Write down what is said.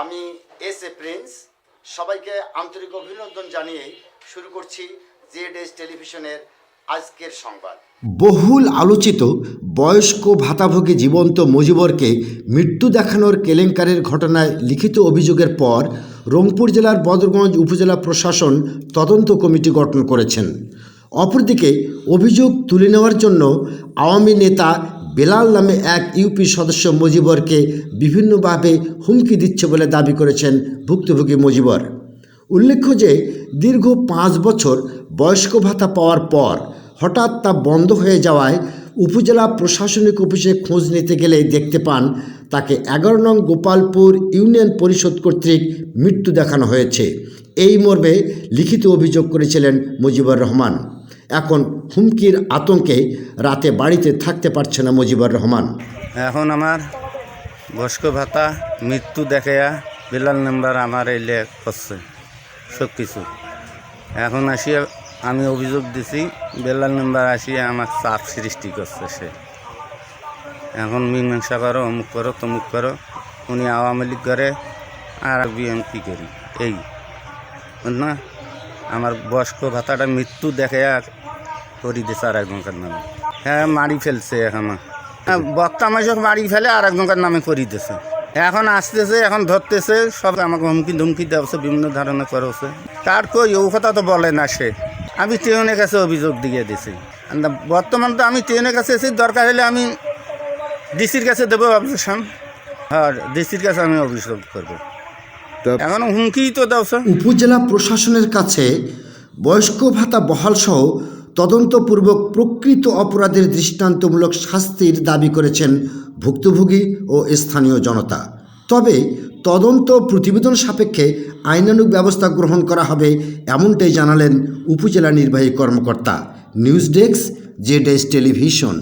আমি S A Prince. সবাইকে আন্তরিক অভিনন্দন জানিয়ে শুরু করছি জেড এস টেলিভিশনের আজকের সংবাদ। বহুল আলোচিত, বয়স্ক, ভাতাভোগী, জীবন্ত মুজিবরকে মৃত্যু দেখানোর কেলেঙ্কারের ঘটনায় লিখিত অভিযোগের পর রংপুর জেলার বদরগঞ্জ উপজেলা প্রশাসন তদন্ত কমিটি গঠন করেছেন। অপরদিকে অভিযোগ তুলে নেওয়ার জন্য আওয়ামী নেতা বেলাল নামে এক ইউপি সদস্য মজিবরকে বিভিন্নভাবে হুমকি দিচ্ছে বলে দাবি করেছেন ভুক্তভোগী মজিবর। উল্লেখ্য যে, দীর্ঘ পাঁচ বছর বয়স্ক ভাতা পাওয়ার পর হঠাৎ তা বন্ধ হয়ে যাওয়ায় উপজেলা প্রশাসনিক অফিসে খোঁজ নিতে গেলে দেখতে পান, তাকে এগারো নং গোপালপুর ইউনিয়ন পরিষদ কর্তৃক মৃত্যু দেখানো হয়েছে। এই মর্মে লিখিত অভিযোগ করেছিলেন মুজিবুর রহমান। এখন হুমকির আতঙ্কে রাতে বাড়িতে থাকতে পারছে না মুজিবুর রহমান। এখন আমার বয়স্ক ভাতা, মৃত্যু দেখাইয়া বিলাল নাম্বার আমার এলে করছে সব কিছু এখন আসিয়া আমি অভিযোগ দিছি, বেলাল মেম্বার আসিয়া আমার চাপ সৃষ্টি করছে সে। এখন মীমাংসা করো, অমুক করো, তমুক করো, উনি আওয়ামী লীগ করে আর বিএনপি করি। এই না? আমার বয়স্ক ভাতাটা মৃত্যু দেখে আর করি দিছে আর একজনকার নামে। হ্যাঁ মারি ফেলছে এখন। হ্যাঁ বক্তা মাসক মারি ফেলে আর একজনকার নামে করি দিছে এখন আসতেছে, এখন ধরতেছে, সব আমাকে হুমকি ধুমকি দেওয়াছে বিভিন্ন ধরনের করেছে তার কই, ও কথা তো বলে না সে। আমি ট্রেনের কাছে অভিযোগ দিয়ে দিছি। বর্তমান তো আমি ট্রেনের কাছে এসে দরকার হলে আমি ডিসির কাছে দেবো অবজেকশন হ্যাঁ ডিসির কাছে আমি অভিযোগ করব। এখন হুমকি তো দাও স্যার। উপজেলা প্রশাসনের কাছে বয়স্ক ভাতা বহালসহ তদন্তপূর্বক প্রকৃত অপরাধের দৃষ্টান্তমূলক শাস্তির দাবি করেছেন ভুক্তভোগী ও স্থানীয় জনতা। তবে তদন্ত প্রতিবেদন সাপেক্ষে আইনানুগ ব্যবস্থা গ্রহণ করা হবে এমনটাই জানালেন উপজেলা নির্বাহী কর্মকর্তা। News desk Z television.